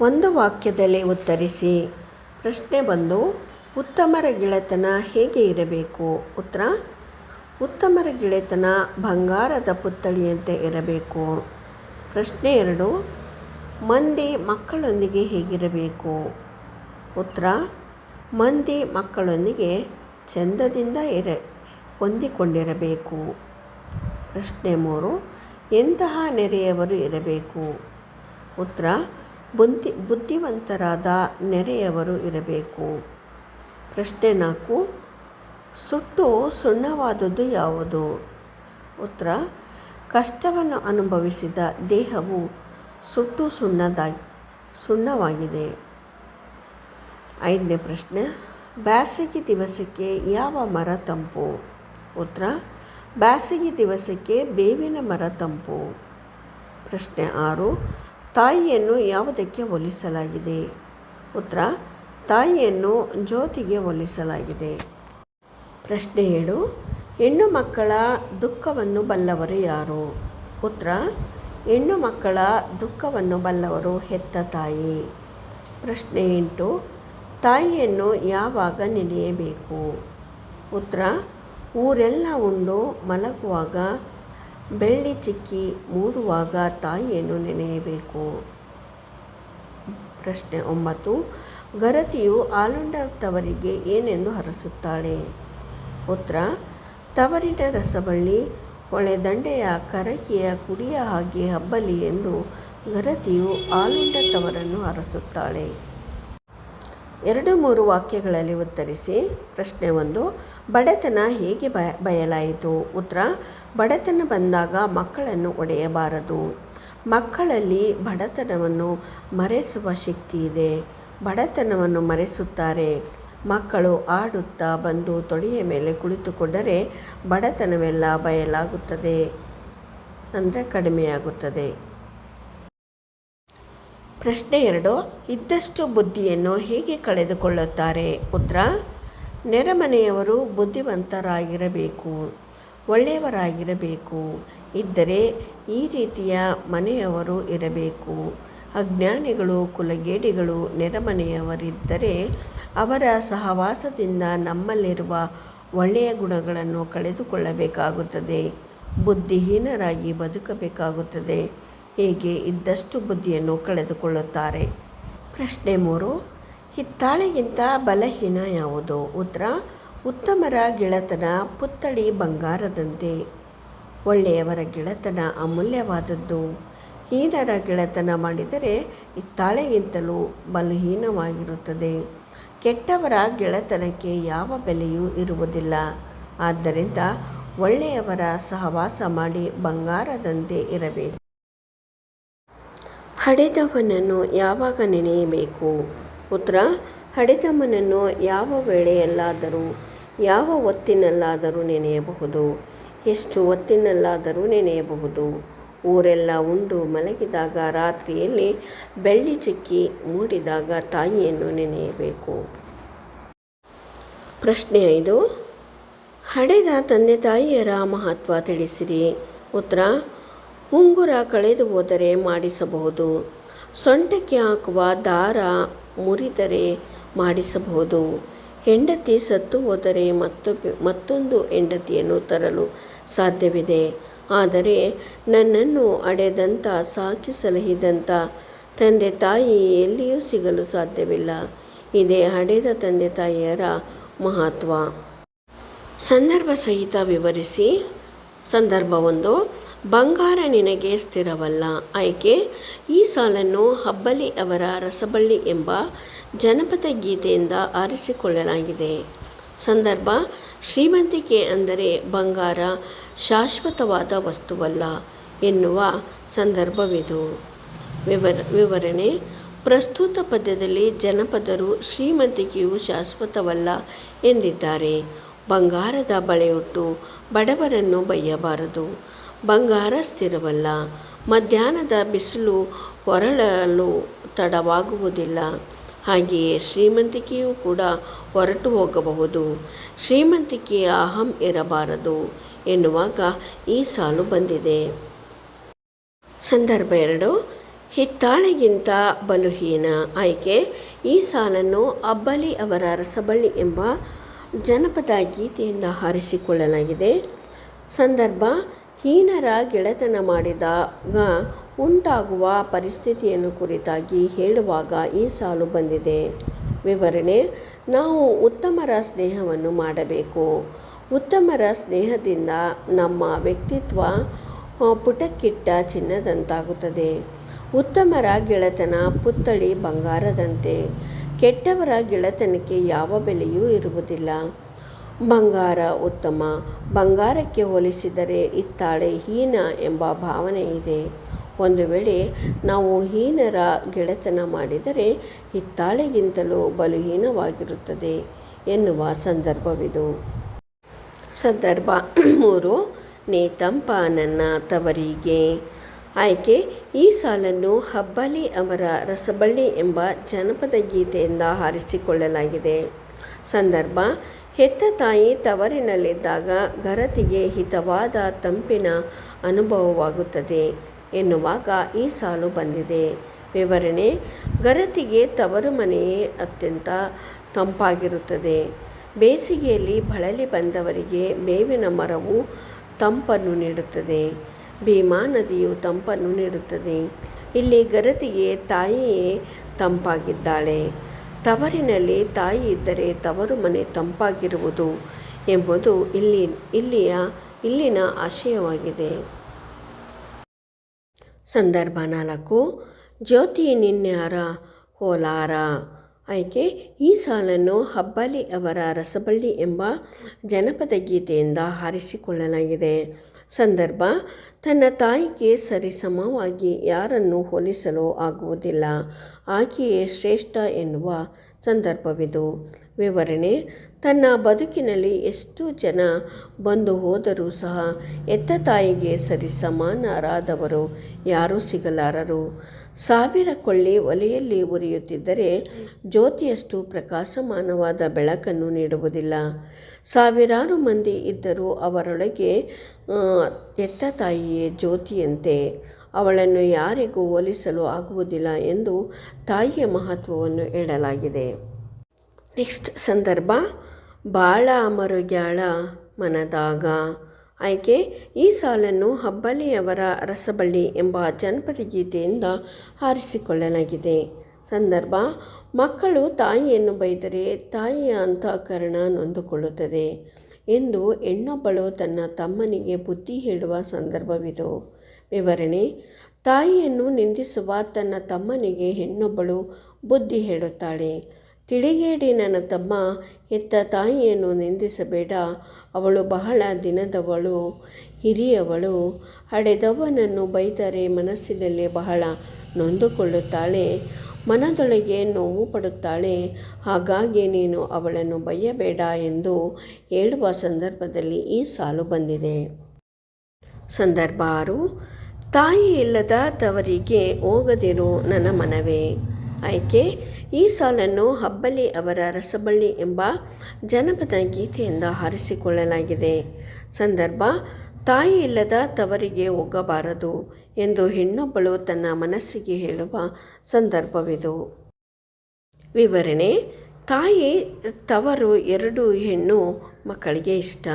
ಒಂದು ವಾಕ್ಯದಲ್ಲಿ ಉತ್ತರಿಸಿ. ಪ್ರಶ್ನೆ ಬಂದು, ಉತ್ತಮರ ಗೆಳೆತನ ಹೇಗೆ ಇರಬೇಕು? ಉತ್ತರ, ಉತ್ತಮರ ಗೆಳೆತನ ಬಂಗಾರದ ಪುತ್ಥಳಿಯಂತೆ ಇರಬೇಕು. ಪ್ರಶ್ನೆ ಎರಡು, ಮಂದಿ ಮಕ್ಕಳೊಂದಿಗೆ ಹೇಗಿರಬೇಕು? ಉತ್ತರ, ಮಂದಿ ಮಕ್ಕಳೊಂದಿಗೆ ಚಂದದಿಂದ ಇರ, ಹೊಂದಿಕೊಂಡಿರಬೇಕು. ಪ್ರಶ್ನೆ ಮೂರು, ಎಂತಹ ನೆರೆಯವರು ಇರಬೇಕು? ಉತ್ತರ ಬುದ್ಧಿ, ಬುದ್ಧಿವಂತರಾದ ನೆರೆಯವರು ಇರಬೇಕು. ಪ್ರಶ್ನೆ ನಾಲ್ಕು, ಸುಟ್ಟು ಸುಣ್ಣವಾದದ್ದು ಯಾವುದು? ಉತ್ತರ, ಕಷ್ಟವನ್ನು ಅನುಭವಿಸಿದ ದೇಹವು ಸುಟ್ಟು ಸುಣ್ಣದ ಸುಣ್ಣವಾಗಿದೆ. ಐದನೇ ಪ್ರಶ್ನೆ, ಬ್ಯಾಸಗಿ ದಿವಸಕ್ಕೆ ಯಾವ ಮರ ತಂಪು? ಉತ್ತರ, ಬ್ಯಾಸಗಿ ದಿವಸಕ್ಕೆ ಬೇವಿನ ಮರ ತಂಪು. ಪ್ರಶ್ನೆ ಆರು ತಾಯಿಯನ್ನು ಯಾವುದಕ್ಕೆ ಹೋಲಿಸಲಾಗಿದೆ? ಉತ್ತರ, ತಾಯಿಯನ್ನು ಜ್ಯೋತಿಗೆ ಹೋಲಿಸಲಾಗಿದೆ. ಪ್ರಶ್ನೆ ಏಳು, ಹೆಣ್ಣು ಮಕ್ಕಳ ದುಃಖವನ್ನು ಬಲ್ಲವರು ಯಾರು? ಉತ್ತರ, ಹೆಣ್ಣು ಮಕ್ಕಳ ದುಃಖವನ್ನು ಬಲ್ಲವರು ಹೆತ್ತ ತಾಯಿ. ಪ್ರಶ್ನೆ ಎಂಟು, ತಾಯಿಯನ್ನು ಯಾವಾಗ ನೆನೆಯಬೇಕು? ಉತ್ತರ, ಊರೆಲ್ಲ ಉಂಡು ಮಲಗುವಾಗ ಬೆಳ್ಳಿ ಚಿಕ್ಕಿ ಮೂಡುವಾಗ ತಾಯಿಯನ್ನು ನೆನೆಯಬೇಕು. ಪ್ರಶ್ನೆ ಒಂಬತ್ತು. ಗರತಿಯು ಆಲುಂಡ ತವರಿಗೆ ಏನೆಂದು ಹರಸುತ್ತಾಳೆ? ಉತ್ತರ. ತವರಿನ ರಸಬಳ್ಳಿ ಹೊಳೆದಂಡೆಯ ಕರಕಿಯ ಕುಡಿಯ ಹಾಗೆ ಹಬ್ಬಲಿ ಎಂದು ಗರತಿಯು ಆಲುಂಡ ತವರನ್ನು ಹರಸುತ್ತಾಳೆ. ಎರಡು ಮೂರು ವಾಕ್ಯಗಳಲ್ಲಿ ಉತ್ತರಿಸಿ. ಪ್ರಶ್ನೆ ಒಂದು. ಬಡತನ ಹೇಗೆ ಬಯಲಾಯಿತು? ಉತ್ತರ. ಬಡತನ ಬಂದಾಗ ಮಕ್ಕಳನ್ನು ಒಡೆಯಬಾರದು. ಮಕ್ಕಳಲ್ಲಿ ಬಡತನವನ್ನು ಮರೆಸುವ ಶಕ್ತಿ ಇದೆ. ಬಡತನವನ್ನು ಮರೆಸುತ್ತಾರೆ. ಮಕ್ಕಳು ಆಡುತ್ತಾ ಬಂದು ತೊಡೆಯ ಮೇಲೆ ಕುಳಿತುಕೊಂಡರೆ ಬಡತನವೆಲ್ಲ ಬಯಲಾಗುತ್ತದೆ. ಅಂದರೆ ಕಡಿಮೆಯಾಗುತ್ತದೆ. ಪ್ರಶ್ನೆ ಎರಡು, ಇದ್ದಷ್ಟು ಬುದ್ಧಿಯನ್ನು ಹೇಗೆ ಕಳೆದುಕೊಳ್ಳುತ್ತಾರೆ? ಉತ್ತರ, ನೆರೆಮನೆಯವರು ಬುದ್ಧಿವಂತರಾಗಿರಬೇಕು. ಒಳ್ಳೆಯವರಾಗಿರಬೇಕು. ಇದ್ದರೆ ಈ ರೀತಿಯ ಮನೆಯವರು ಇರಬೇಕು. ಅಜ್ಞಾನಿಗಳು, ಕುಲಗೇಡಿಗಳು, ನೆರೆಮನೆಯವರಿದ್ದರೆ ಅವರ ಸಹವಾಸದಿಂದ ನಮ್ಮಲ್ಲಿರುವ ಒಳ್ಳೆಯ ಗುಣಗಳನ್ನು ಕಳೆದುಕೊಳ್ಳಬೇಕಾಗುತ್ತದೆ. ಬುದ್ಧಿಹೀನರಾಗಿ ಬದುಕಬೇಕಾಗುತ್ತದೆ. ಹೇಗೆ ಇದ್ದಷ್ಟು ಬುದ್ಧಿಯನ್ನು ಕಳೆದುಕೊಳ್ಳುತ್ತಾರೆ. ಪ್ರಶ್ನೆ ಮೂರು, ಹಿತ್ತಾಳೆಗಿಂತ ಬಲಹೀನ ಯಾವುದು? ಉತ್ತರ ಉತ್ತಮರ ಗೆಳೆತನ ಪುತ್ಥಳಿ ಬಂಗಾರದಂತೆ. ಒಳ್ಳೆಯವರ ಗೆಳೆತನ ಅಮೂಲ್ಯವಾದದ್ದು. ಹೀನರ ಗೆಳೆತನ ಮಾಡಿದರೆ ಇತ್ತಾಳೆಗಿಂತಲೂ ಬಲಹೀನವಾಗಿರುತ್ತದೆ. ಕೆಟ್ಟವರ ಗೆಳೆತನಕ್ಕೆ ಯಾವ ಬೆಲೆಯೂ ಇರುವುದಿಲ್ಲ. ಆದ್ದರಿಂದ ಒಳ್ಳೆಯವರ ಸಹವಾಸ ಮಾಡಿ ಬಂಗಾರದಂತೆ ಇರಬೇಕು. ಹಡೆದವನನ್ನು ಯಾವಾಗ ನೆನೆಯಬೇಕು? ಉತ್ತರ ಹಡೆದವನನ್ನು ಯಾವ ವೇಳೆಯಲ್ಲಾದರೂ, ಯಾವ ಹೊತ್ತಿನಲ್ಲಾದರೂ ನೆನೆಯಬಹುದು. ಎಷ್ಟು ಹೊತ್ತಿನಲ್ಲಾದರೂ ನೆನೆಯಬಹುದು. ಊರೆಲ್ಲ ಉಂಡು ಮಲಗಿದಾಗ ರಾತ್ರಿಯಲ್ಲಿ ಬೆಳ್ಳಿ ಚಿಕ್ಕಿ ಮೂಡಿದಾಗ ತಾಯಿಯನ್ನು ನೆನೆಯಬೇಕು. ಪ್ರಶ್ನೆ ಐದು. ಹಡೆದ ತಂದೆ ತಾಯಿಯರ ಮಹತ್ವ ತಿಳಿಸಿರಿ. ಉತ್ತರ, ಉಂಗುರ ಕಳೆದು ಹೋದರೆ ಮಾಡಿಸಬಹುದು. ಸೊಂಟಕ್ಕೆ ಹಾಕುವ ದಾರ ಮುರಿದರೆ ಮಾಡಿಸಬಹುದು. ಹೆಂಡತಿ ಸತ್ತು ಹೋದರೆ ಮತ್ತೊ, ಮತ್ತೊಂದು ಹೆಂಡತಿಯನ್ನು ತರಲು ಸಾಧ್ಯವಿದೆ. ಆದರೆ ನನ್ನನ್ನು ಅಡೆದಂಥ, ಸಾಕಿ ಸಲಹಿದಂಥ ತಂದೆ ತಾಯಿ ಎಲ್ಲಿಯೂ ಸಿಗಲು ಸಾಧ್ಯವಿಲ್ಲ. ಇದೇ ಅಡೆದ ತಂದೆ ತಾಯಿಯರ ಮಹತ್ವ. ಸಂದರ್ಭ ಸಹಿತ ವಿವರಿಸಿ. ಸಂದರ್ಭ ಒಂದು. ಬಂಗಾರ ನಿನಗೆ ಸ್ಥಿರವಲ್ಲ. ಆಯ್ಕೆ? ಈ ಸಾಲನ್ನು ಹಬ್ಬಲಿ ಅವರ ರಸಬಳ್ಳಿ ಎಂಬ ಜನಪದ ಗೀತೆಯಿಂದ ಆರಿಸಿಕೊಳ್ಳಲಾಗಿದೆ. ಸಂದರ್ಭ, ಶ್ರೀಮಂತಿಕೆ ಅಂದರೆ ಬಂಗಾರ, ಶಾಶ್ವತವಾದ ವಸ್ತುವಲ್ಲ ಎನ್ನುವ ಸಂದರ್ಭವಿದು. ವಿವರ, ವಿವರಣೆ, ಪ್ರಸ್ತುತ ಪದ್ಯದಲ್ಲಿ ಜನಪದರು ಶ್ರೀಮಂತಿಕೆಯು ಶಾಶ್ವತವಲ್ಲ ಎಂದಿದ್ದಾರೆ. ಬಂಗಾರದ ಬಳೆಯುಟ್ಟು ಬಡವರನ್ನು ಬಯ್ಯಬಾರದು. ಬಂಗಾರ ಸ್ಥಿರವಲ್ಲ. ಮಧ್ಯಾಹ್ನದ ಬಿಸಿಲು ಹೊರಳಲು ತಡವಾಗುವುದಿಲ್ಲ. ಹಾಗೆಯೇ ಶ್ರೀಮಂತಿಕೆಯೂ ಕೂಡ ಹೊರಟು ಹೋಗಬಹುದು. ಶ್ರೀಮಂತಿಕೆಯ ಅಹಂ ಇರಬಾರದು ಎನ್ನುವಾಗ ಈ ಸಾಲು ಬಂದಿದೆ. ಸಂದರ್ಭ ಎರಡು, ಹಿತ್ತಾಳೆಗಿಂತ ಬಲುಹೀನ ಆಯ್ಕೆ. ಈ ಸಾಲನ್ನು ಅಬ್ಬಲಿ ಅವರ ರಸಬಳ್ಳಿ ಎಂಬ ಜನಪದ ಗೀತೆಯಿಂದ ಹಾರಿಸಿಕೊಳ್ಳಲಾಗಿದೆ. ಸಂದರ್ಭ, ಹೀನರ ಗೆಳೆತನ ಮಾಡಿದಾಗ ಉಂಟಾಗುವ ಪರಿಸ್ಥಿತಿಯನ್ನು ಕುರಿತಾಗಿ ಹೇಳುವಾಗ ಈ ಸಾಲು ಬಂದಿದೆ. ವಿವರಣೆ, ನಾವು ಉತ್ತಮರ ಸ್ನೇಹವನ್ನು ಮಾಡಬೇಕು. ಉತ್ತಮರ ಸ್ನೇಹದಿಂದ ನಮ್ಮ ವ್ಯಕ್ತಿತ್ವ ಪುಟಕ್ಕಿಟ್ಟ ಚಿನ್ನದಂತಾಗುತ್ತದೆ. ಉತ್ತಮರ ಗೆಳೆತನ ಪುತ್ಥಳಿ ಬಂಗಾರದಂತೆ. ಕೆಟ್ಟವರ ಗೆಳೆತನಕ್ಕೆ ಯಾವ ಬೆಲೆಯೂ ಇರುವುದಿಲ್ಲ. ಬಂಗಾರ ಉತ್ತಮ. ಬಂಗಾರಕ್ಕೆ ಹೋಲಿಸಿದರೆ ಇತ್ತಾಳೆ ಹೀನ ಎಂಬ ಭಾವನೆ ಇದೆ. ಒಂದು ವೇಳೆ ನಾವು ಹೀನರ ಗೆಳೆತನ ಮಾಡಿದರೆ ಹಿತ್ತಾಳೆಗಿಂತಲೂ ಬಲುಹೀನವಾಗಿರುತ್ತದೆ ಎನ್ನುವ ಸಂದರ್ಭವಿದು. ಸಂದರ್ಭ ಮೂರು. ನೇತಂಪ ನನ್ನ ತವರಿಗೆ. ಆಯ್ಕೆ, ಈ ಸಾಲನ್ನು ಹಬ್ಬಲಿ ಅವರ ರಸಬಳ್ಳಿ ಎಂಬ ಜನಪದ ಗೀತೆಯಿಂದ ಹಾರಿಸಿಕೊಳ್ಳಲಾಗಿದೆ. ಸಂದರ್ಭ, ಹೆತ್ತ ತಾಯಿ ತವರಿನಲ್ಲಿದ್ದಾಗ ಗರತಿಗೆ ಹಿತವಾದ ತಂಪಿನ ಅನುಭವವಾಗುತ್ತದೆ. ಎನ್ನುವಾಗ ಈ ಸಾಲು ಬಂದಿದೆ. ವಿವರಣೆ, ಗರತಿಗೆ ತವರು ಮನೆಯೇ ಅತ್ಯಂತ ತಂಪಾಗಿರುತ್ತದೆ. ಬೇಸಿಗೆಯಲ್ಲಿ ಬಳಲಿ ಬಂದವರಿಗೆ ಮೇವಿನ ಮರವು ತಂಪನ್ನು ನೀಡುತ್ತದೆ. ಭೀಮಾ ನದಿಯು ತಂಪನ್ನು ನೀಡುತ್ತದೆ. ಇಲ್ಲಿ ಗರತಿಗೆ ತಾಯಿಯೇ ತಂಪಾಗಿದ್ದಾಳೆ. ತವರಿನಲ್ಲಿ ತಾಯಿ ಇದ್ದರೆ ತವರು ಮನೆ ತಂಪಾಗಿರುವುದು ಎಂಬುದು ಇಲ್ಲಿ, ಇಲ್ಲಿಯ, ಇಲ್ಲಿನ ಆಶಯವಾಗಿದೆ. ಸಂದರ್ಭ ನಾಲ್ಕು. ಜ್ಯೋತಿ ನಿನ್ಯಾರ ಹೋಲಾರ. ಆಯ್ಕೆ, ಈ ಸಾಲನ್ನು ಹಬ್ಬಲಿ ಅವರ ರಸಬಳ್ಳಿ ಎಂಬ ಜನಪದ ಗೀತೆಯಿಂದ ಹಾರಿಸಿಕೊಳ್ಳಲಾಗಿದೆ. ಸಂದರ್ಭ, ತನ್ನ ತಾಯಿಗೆ ಸರಿಸಮವಾಗಿ ಯಾರನ್ನು ಹೋಲಿಸಲು ಆಗುವುದಿಲ್ಲ. ಆಕೆಯೇ ಶ್ರೇಷ್ಠ ಎನ್ನುವ ಸಂದರ್ಭವಿದು. ವಿವರಣೆ ತನ್ನ ಬದುಕಿನಲ್ಲಿ ಎಷ್ಟು ಜನ ಬಂದು ಹೋದರೂ ಸಹ ಎತ್ತ ತಾಯಿಗೆ ಸರಿ ಸಮಾನರಾದವರು ಯಾರೂ ಸಿಗಲಾರರು. ಸಾವಿರ ಕೊಳ್ಳಿ ಒಲೆಯಲ್ಲಿ ಉರಿಯುತ್ತಿದ್ದರೆ ಜ್ಯೋತಿಯಷ್ಟು ಪ್ರಕಾಶಮಾನವಾದ ಬೆಳಕನ್ನು ನೀಡುವುದಿಲ್ಲ. ಸಾವಿರಾರು ಮಂದಿ ಇದ್ದರೂ ಅವರೊಳಗೆ ಎತ್ತ ತಾಯಿಯೇ ಜ್ಯೋತಿಯಂತೆ. ಅವಳನ್ನು ಯಾರಿಗೂ ಹೋಲಿಸಲು ಆಗುವುದಿಲ್ಲ ಎಂದು ತಾಯಿಯ ಮಹತ್ವವನ್ನು ಹೇಳಲಾಗಿದೆ. ನೆಕ್ಸ್ಟ್ ಸಂದರ್ಭ. ಬಾಳ ಮರುಗ್ಯಾಳ ಮನದಾಗ. ಆಯ್ಕೆ ಈ ಸಾಲನ್ನು ಹಬ್ಬಲಿಯವರ ರಸಬಳ್ಳಿ ಎಂಬ ಜನಪದ ಗೀತೆಯಿಂದ ಹಾರಿಸಿಕೊಳ್ಳಲಾಗಿದೆ. ಸಂದರ್ಭ, ಮಕ್ಕಳು ತಾಯಿಯನ್ನು ಬೈದರೆ ತಾಯಿಯ ಅಂತಃಕರಣ ನೊಂದುಕೊಳ್ಳುತ್ತದೆ ಎಂದು ಹೆಣ್ಣೊಬ್ಬಳು ತನ್ನ ತಮ್ಮನಿಗೆ ಬುದ್ಧಿ ಹೇಳುವ ಸಂದರ್ಭವಿದು. ವಿವರಣೆ, ತಾಯಿಯನ್ನು ನಿಂದಿಸುವ ತನ್ನ ತಮ್ಮನಿಗೆ ಹೆಣ್ಣೊಬ್ಬಳು ಬುದ್ಧಿ ಹೇಳುತ್ತಾಳೆ. ತಿಳಿಗೇಡಿ ನನ್ನ ತಮ್ಮ, ಹೆತ್ತ ತಾಯಿಯನ್ನು ನಿಂದಿಸಬೇಡ. ಅವಳು ಬಹಳ ದಿನದವಳು, ಹಿರಿಯವಳು. ಹಡೆದವನನ್ನು ಬೈದರೆ ಮನಸ್ಸಿನಲ್ಲಿ ಬಹಳ ನೊಂದುಕೊಳ್ಳುತ್ತಾಳೆ, ಮನದೊಳಗೆ ನೋವು ಪಡುತ್ತಾಳೆ. ಹಾಗಾಗಿ ನೀನು ಅವಳನ್ನು ಬಯ್ಯಬೇಡ ಎಂದು ಹೇಳುವ ಸಂದರ್ಭದಲ್ಲಿ ಈ ಸಾಲು ಬಂದಿದೆ. ಸಂದರ್ಭ ಆರು, ತಾಯಿ ಇಲ್ಲದ ತವರಿಗೆ ಹೋಗದಿರು ನನ್ನ ಮನವೇ. ಆಯ್ಕೆ ಈ ಸಾಲನ್ನು ಹಬ್ಬಲಿ ಅವರ ರಸಬಳ್ಳಿ ಎಂಬ ಜನಪದ ಗೀತೆಯಿಂದ ಹಾರಿಸಿಕೊಳ್ಳಲಾಗಿದೆ. ಸಂದರ್ಭ, ತಾಯಿ ಇಲ್ಲದ ತವರಿಗೆ ಹೋಗಬಾರದು ಎಂದು ಹೆಣ್ಣೊಬ್ಬಳು ತನ್ನ ಮನಸ್ಸಿಗೆ ಹೇಳುವ ಸಂದರ್ಭವಿದು. ವಿವರಣೆ, ತಾಯಿ ತವರು ಎರಡು ಹೆಣ್ಣು ಮಕ್ಕಳಿಗೆ ಇಷ್ಟ.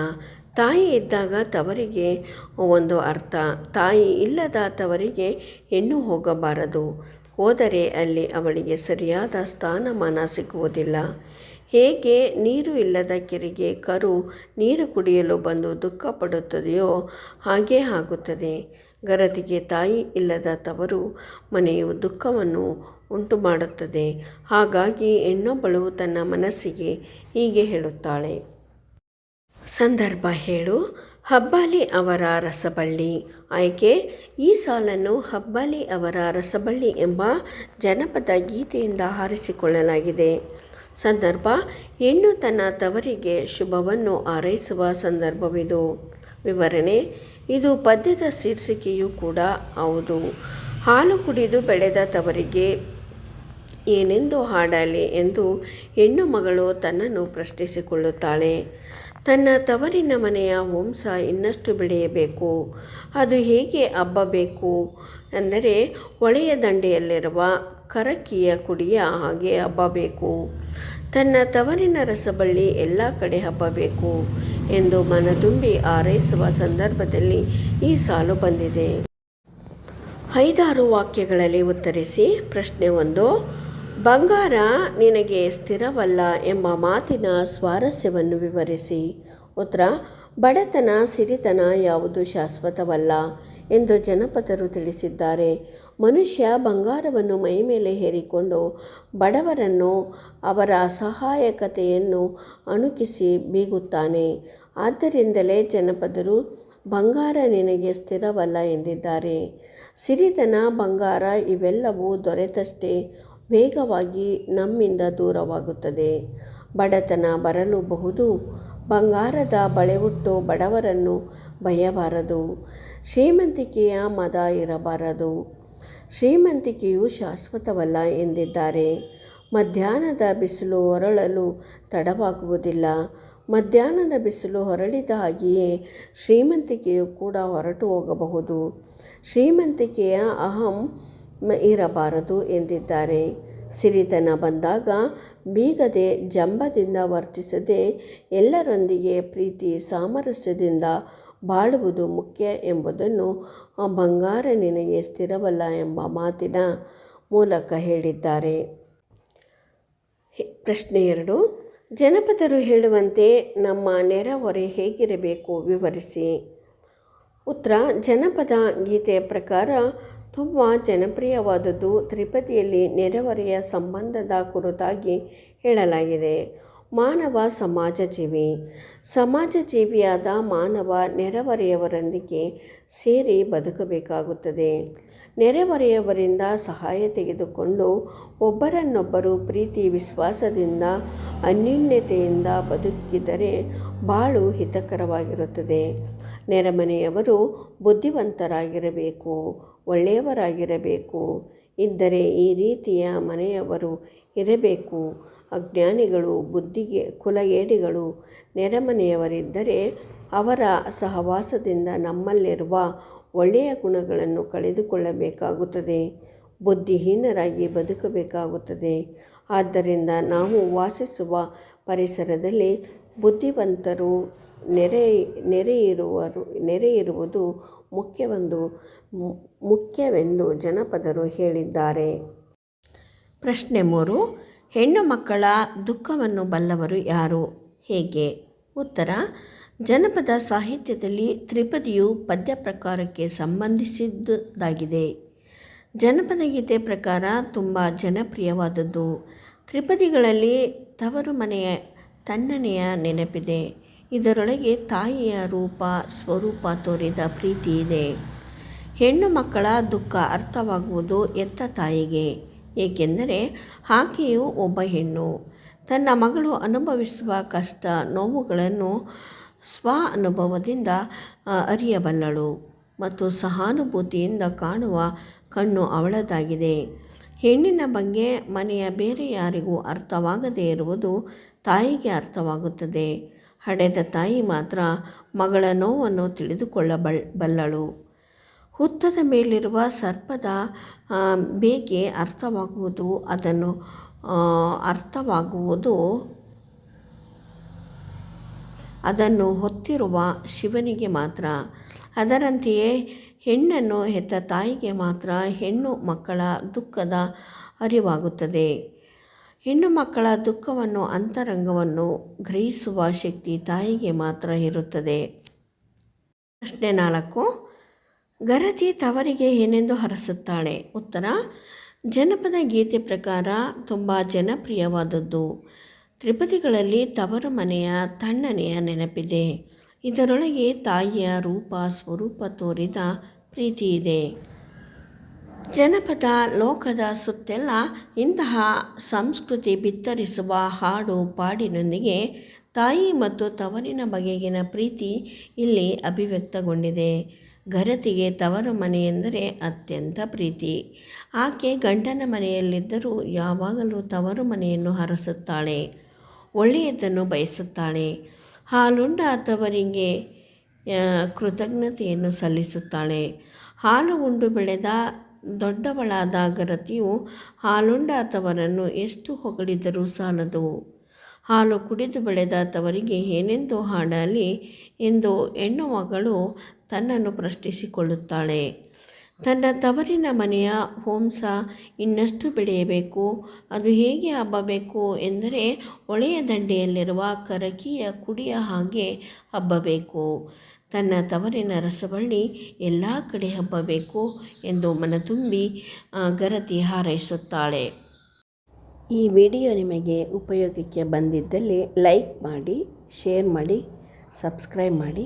ತಾಯಿ ಇದ್ದಾಗ ತವರಿಗೆ ಒಂದು ಅರ್ಥ, ತಾಯಿ ಇಲ್ಲದ ತವರಿಗೆ ಹೆಣ್ಣು ಹೋಗಬಾರದು. ಹೋದರೆ ಅಲ್ಲಿ ಅವಳಿಗೆ ಸರಿಯಾದ ಸ್ಥಾನಮಾನ ಸಿಗುವುದಿಲ್ಲ. ಹೇಗೆ ನೀರು ಇಲ್ಲದ ಕೆರೆಗೆ ಕರು ನೀರು ಕುಡಿಯಲು ಬಂದು ದುಃಖ ಪಡುತ್ತದೆಯೋ ಹಾಗೇ ಆಗುತ್ತದೆ. ಗರತಿಗೆ ತಾಯಿ ಇಲ್ಲದ ತವರು ಮನೆಯು ದುಃಖವನ್ನು ಉಂಟು ಮಾಡುತ್ತದೆ ಹಾಗಾಗಿ ಹೆಣ್ಣೊಬ್ಬಳು ತನ್ನ ಮನಸ್ಸಿಗೆ ಹೀಗೆ ಹೇಳುತ್ತಾಳೆ. ಸಂದರ್ಭ ಹೇಳು. ಹಬ್ಬಾಲಿ ಅವರ ರಸಬಳ್ಳಿ. ಆಯ್ಕೆ, ಈ ಸಾಲನ್ನು ಹಬ್ಬಾಲಿ ಅವರ ರಸಬಳ್ಳಿ ಎಂಬ ಜನಪದ ಗೀತೆಯಿಂದ ಹಾರಿಸಿಕೊಳ್ಳಲಾಗಿದೆ. ಸಂದರ್ಭ, ಹೆಣ್ಣು ತನ್ನ ತವರಿಗೆ ಶುಭವನ್ನು ಹಾರೈಸುವ ಸಂದರ್ಭವಿದು. ವಿವರಣೆ, ಇದು ಪದ್ಯದ ಶೀರ್ಷಿಕೆಯೂ ಕೂಡ ಹೌದು. ಹಾಲು ಕುಡಿದು ಬೆಳೆದ ತವರಿಗೆ ಏನೆಂದು ಹಾಡಲಿ ಎಂದು ಹೆಣ್ಣು ಮಗಳು ತನ್ನನ್ನು ಪ್ರಶ್ನಿಸಿಕೊಳ್ಳುತ್ತಾಳೆ. ತನ್ನ ತವರಿನ ಮನೆಯ ವಂಶ ಇನ್ನಷ್ಟು ಬೆಳೆಯಬೇಕು. ಅದು ಹೇಗೆ ಹಬ್ಬಬೇಕು? ಅಂದರೆ ಹೊಳೆಯ ದಂಡೆಯಲ್ಲಿರುವ ಕರಕಿಯ ಕುಡಿಯ ಹಾಗೆ ಹಬ್ಬಬೇಕು. ತನ್ನ ತವರಿನ ರಸಬಳ್ಳಿ ಎಲ್ಲ ಕಡೆ ಹಬ್ಬಬೇಕು ಎಂದು ಮನದುಂಬಿ ಹಾರೈಸುವ ಸಂದರ್ಭದಲ್ಲಿ ಈ ಸಾಲು ಬಂದಿದೆ. ಐದಾರು ವಾಕ್ಯಗಳಲ್ಲಿ ಉತ್ತರಿಸಿ ಪ್ರಶ್ನೆ ಒಂದು. ಬಂಗಾರ ನಿನಗೆ ಸ್ಥಿರವಲ್ಲ ಎಂಬ ಮಾತಿನ ಸ್ವಾರಸ್ಯವನ್ನು ವಿವರಿಸಿ. ಉತ್ತರ ಬಡತನ ಸಿರಿತನ ಯಾವುದು ಶಾಶ್ವತವಲ್ಲ ಎಂದು ಜನಪದರು ತಿಳಿಸಿದ್ದಾರೆ. ಮನುಷ್ಯ ಬಂಗಾರವನ್ನು ಮೈಮೇಲೆ ಹೇರಿಕೊಂಡು ಬಡವರನ್ನು ಅವರ ಅಸಹಾಯಕತೆಯನ್ನು ಅಣುಕಿಸಿ ಬೀಗುತ್ತಾನೆ. ಆದ್ದರಿಂದಲೇ ಜನಪದರು, ಬಂಗಾರ ನಿನಗೆ ಸ್ಥಿರವಲ್ಲ ಎಂದಿದ್ದಾರೆ. ಸಿರಿತನ ಬಂಗಾರ ಇವೆಲ್ಲವೂ ದೊರೆತಷ್ಟೇ ವೇಗವಾಗಿ ನಮ್ಮಿಂದ ದೂರವಾಗುತ್ತದೆ. ಬಡತನ ಬರಲೂಬಹುದು. ಬಂಗಾರದ ಬಳೆವುಟ್ಟು ಬಡವರನ್ನು ಬಯಬಾರದು ಶ್ರೀಮಂತಿಕೆಯ ಮದ ಇರಬಾರದು. ಶ್ರೀಮಂತಿಕೆಯು ಶಾಶ್ವತವಲ್ಲ ಎಂದಿದ್ದಾರೆ. ಮಧ್ಯಾಹ್ನದ ಬಿಸಿಲು ಹೊರಳಲು ತಡವಾಗುವುದಿಲ್ಲ. ಮಧ್ಯಾಹ್ನದ ಬಿಸಿಲು ಹೊರಳಿದ ಹಾಗೆಯೇ ಶ್ರೀಮಂತಿಕೆಯು ಕೂಡ ಹೊರಟು ಹೋಗಬಹುದು. ಶ್ರೀಮಂತಿಕೆಯ ಅಹಂ ಇರಬಾರದು ಎಂದಿದ್ದಾರೆ. ಸಿರಿತನ ಬಂದಾಗ ಬೀಗದೆ ಜಂಬದಿಂದ ವರ್ತಿಸದೆ ಎಲ್ಲರೊಂದಿಗೆ ಪ್ರೀತಿ ಸಾಮರಸ್ಯದಿಂದ ಬಾಳುವುದು ಮುಖ್ಯ ಎಂಬುದನ್ನು ಬಂಗಾರ ನಿನಗೆ ಸ್ಥಿರವಲ್ಲ ಎಂಬ ಮಾತಿನ ಮೂಲಕ ಹೇಳಿದ್ದಾರೆ. ಪ್ರಶ್ನೆ ಎರಡು. ಜನಪದರು ಹೇಳುವಂತೆ ನಮ್ಮ ನೆರೆಹೊರೆ ಹೇಗಿರಬೇಕು ವಿವರಿಸಿ. ಉತ್ತರ, ಜನಪದ ಗೀತೆಯ ಪ್ರಕಾರ ತುಂಬ ಜನಪ್ರಿಯವಾದದ್ದು ತ್ರಿಪದಿಯಲ್ಲಿ ನೆರೆಹೊರೆಯ ಸಂಬಂಧದ ಕುರಿತಾಗಿ ಹೇಳಲಾಗಿದೆ. ಮಾನವ ಸಮಾಜ ಜೀವಿ ಸಮಾಜ ಜೀವಿಯಾದ ಮಾನವ ನೆರೆಹೊರೆಯವರೊಂದಿಗೆ ಸೇರಿ ಬದುಕಬೇಕಾಗುತ್ತದೆ. ನೆರೆಹೊರೆಯವರಿಂದ ಸಹಾಯ ತೆಗೆದುಕೊಂಡು ಒಬ್ಬರನ್ನೊಬ್ಬರು ಪ್ರೀತಿ, ವಿಶ್ವಾಸದಿಂದ, ಅನ್ಯೋನ್ಯತೆಯಿಂದ ಬದುಕಿದರೆ ಬಾಳು ಹಿತಕರವಾಗಿರುತ್ತದೆ. ನೆರೆಮನೆಯವರು ಬುದ್ಧಿವಂತರಾಗಿರಬೇಕು. ಒಳ್ಳೆಯವರಾಗಿರಬೇಕು. ಇದ್ದರೆ ಈ ರೀತಿಯ ಮನೆಯವರು ಇರಬೇಕು. ಅಜ್ಞಾನಿಗಳು, ಬುದ್ಧಿಗೆ ಕುಲಗೇಡಿಗಳು, ನೆರೆಮನೆಯವರಿದ್ದರೆ ಅವರ ಸಹವಾಸದಿಂದ ನಮ್ಮಲ್ಲಿರುವ ಒಳ್ಳೆಯ ಗುಣಗಳನ್ನು ಕಳೆದುಕೊಳ್ಳಬೇಕಾಗುತ್ತದೆ. ಬುದ್ಧಿಹೀನರಾಗಿ ಬದುಕಬೇಕಾಗುತ್ತದೆ. ಆದ್ದರಿಂದ ನಾವು ವಾಸಿಸುವ ಪರಿಸರದಲ್ಲಿ ಬುದ್ಧಿವಂತರು ನೆರೆ, ನೆರೆಯಿರುವರು, ನೆರೆಯಿರುವುದು ಮುಖ್ಯವೆಂದು ಮುಖ್ಯವೆಂದು ಜನಪದರು ಹೇಳಿದ್ದಾರೆ. ಪ್ರಶ್ನೆ ಮೂರು, ಹೆಣ್ಣು ಮಕ್ಕಳ ದುಃಖವನ್ನು ಬಲ್ಲವರು ಯಾರು? ಹೇಗೆ? ಉತ್ತರ, ಜನಪದ ಸಾಹಿತ್ಯದಲ್ಲಿ ತ್ರಿಪದಿಯು ಪದ್ಯ ಪ್ರಕಾರಕ್ಕೆ ಸಂಬಂಧಿಸಿದ್ದಾಗಿದೆ ಜನಪದ ಗೀತೆ ಪ್ರಕಾರ ತುಂಬ ಜನಪ್ರಿಯವಾದದ್ದು. ತ್ರಿಪದಿಗಳಲ್ಲಿ ತವರು ಮನೆಯ ತಣ್ಣನೆಯ ನೆನಪಿದೆ. ಇದರೊಳಗೆ ತಾಯಿಯ ರೂಪ, ಸ್ವರೂಪ ತೋರಿದ ಪ್ರೀತಿ ಇದೆ ಹೆಣ್ಣು ಮಕ್ಕಳ ದುಃಖ ಅರ್ಥವಾಗುವುದು ಎತ್ತ ತಾಯಿಗೆ? ಏಕೆಂದರೆ ಆಕೆಯು ಒಬ್ಬ ಹೆಣ್ಣು. ತನ್ನ ಮಗಳು ಅನುಭವಿಸುವ ಕಷ್ಟ, ನೋವುಗಳನ್ನು ಸ್ವ ಅನುಭವದಿಂದ ಅರಿಯಬಲ್ಲಳು ಮತ್ತು ಸಹಾನುಭೂತಿಯಿಂದ ಕಾಣುವ ಕಣ್ಣು ಅವಳದಾಗಿದೆ. ಹೆಣ್ಣಿನ ಬಗ್ಗೆ ಮನೆಯ ಬೇರೆ ಯಾರಿಗೂ ಅರ್ಥವಾಗದೇ ಇರುವುದು ತಾಯಿಗೆ ಅರ್ಥವಾಗುತ್ತದೆ. ಹಡೆದ ತಾಯಿ ಮಾತ್ರ ಮಗಳ ನೋವನ್ನು ತಿಳಿದುಕೊಳ್ಳಬಲ್, ಬಲ್ಲಳು. ಹುತ್ತದ ಮೇಲಿರುವ ಸರ್ಪದ ಬೇಗೆ ಅರ್ಥವಾಗುವುದು, ಅದನ್ನು ಅರ್ಥವಾಗುವುದು ಅದನ್ನು ಹೊತ್ತಿರುವ ಶಿವನಿಗೆ ಮಾತ್ರ. ಅದರಂತೆಯೇ ಹೆಣ್ಣನ್ನು ಹೆತ್ತ ತಾಯಿಗೆ ಮಾತ್ರ ಹೆಣ್ಣು ಮಕ್ಕಳ ದುಃಖದ ಅರಿವಾಗುತ್ತದೆ. ಹೆಣ್ಣು ಮಕ್ಕಳ ದುಃಖವನ್ನು, ಅಂತರಂಗವನ್ನು ಗ್ರಹಿಸುವ ಶಕ್ತಿ ತಾಯಿಗೆ ಮಾತ್ರ ಇರುತ್ತದೆ. ಪ್ರಶ್ನೆ ನಾಲ್ಕು. ಗರತಿ ತವರಿಗೆ ಏನೆಂದು ಹರಸುತ್ತಾಳೆ? ಉತ್ತರ, ಜನಪದ ಗೀತೆ ಪ್ರಕಾರ ತುಂಬ ಜನಪ್ರಿಯವಾದದ್ದು. ತ್ರಿಪದಿಗಳಲ್ಲಿ ತವರು ಮನೆಯ ತಣ್ಣನೆಯ ನೆನಪಿದೆ. ಇದರೊಳಗೆ ತಾಯಿಯ ರೂಪ, ಸ್ವರೂಪ ತೋರಿದ ಪ್ರೀತಿ ಇದೆ. ಜನಪದ ಲೋಕದ ಸುತ್ತೆಲ್ಲ ಇಂತಹ ಸಂಸ್ಕೃತಿ ಬಿತ್ತರಿಸುವ ಹಾಡು ಪಾಡಿನೊಂದಿಗೆ ತಾಯಿ ಮತ್ತು ತವರಿನ ಬಗೆಗಿನ ಪ್ರೀತಿ ಇಲ್ಲಿ ಅಭಿವ್ಯಕ್ತಗೊಂಡಿದೆ. ಗರತಿಗೆ ತವರು ಮನೆಯೆಂದರೆ ಅತ್ಯಂತ ಪ್ರೀತಿ. ಆಕೆ ಗಂಡನ ಮನೆಯಲ್ಲಿದ್ದರೂ ಯಾವಾಗಲೂ ತವರು ಮನೆಯನ್ನು ಹರಸುತ್ತಾಳೆ, ಒಳ್ಳೆಯದನ್ನು ಬಯಸುತ್ತಾಳೆ. ಹಾಲುಂಡ ತವರಿಗೆ ಕೃತಜ್ಞತೆಯನ್ನು ಸಲ್ಲಿಸುತ್ತಾಳೆ. ಹಾಲು ಉಂಡು ಬೆಳೆದ ದೊಡ್ಡವಳಾದ ಗರತಿಯು ಹಾಲುಂಡ ತವರನ್ನು ಎಷ್ಟು ಹೊಗಳಿದರೂ ಸಾಲದು. ಹಾಲು ಕುಡಿದು ಬೆಳೆದ ತವರಿಗೆ ಏನೆಂದು ಹಾಡಲಿ ಎಂದು ಹೆಣ್ಣು ಮಗಳು ತನ್ನನ್ನು ಪ್ರಶ್ನಿಸಿಕೊಳ್ಳುತ್ತಾಳೆ. ತನ್ನ ತವರಿನ ಮನೆಯ ಹೋಂಸ ಇನ್ನಷ್ಟು ಬೆಳೆಯಬೇಕು, ಅದು ಹೇಗೆ ಹಬ್ಬಬೇಕು ಎಂದರೆ ಒಳೆಯ ದಂಡೆಯಲ್ಲಿರುವ ಕರಕಿಯ ಕುಡಿಯ ಹಾಗೆ ಹಬ್ಬಬೇಕು. ತನ್ನ ತವರಿನ ರಸಬಳ್ಳಿ ಎಲ್ಲ ಕಡೆ ಹಬ್ಬಬೇಕು ಎಂದು ಮನತುಂಬಿ ಗರತಿ ಹಾರೈಸುತ್ತಾಳೆ. ಈ ವಿಡಿಯೋ ನಿಮಗೆ ಉಪಯೋಗಕ್ಕೆ ಬಂದಿದ್ದಲ್ಲಿ ಲೈಕ್ ಮಾಡಿ, ಶೇರ್ ಮಾಡಿ, ಸಬ್ಸ್ಕ್ರೈಬ್ ಮಾಡಿ.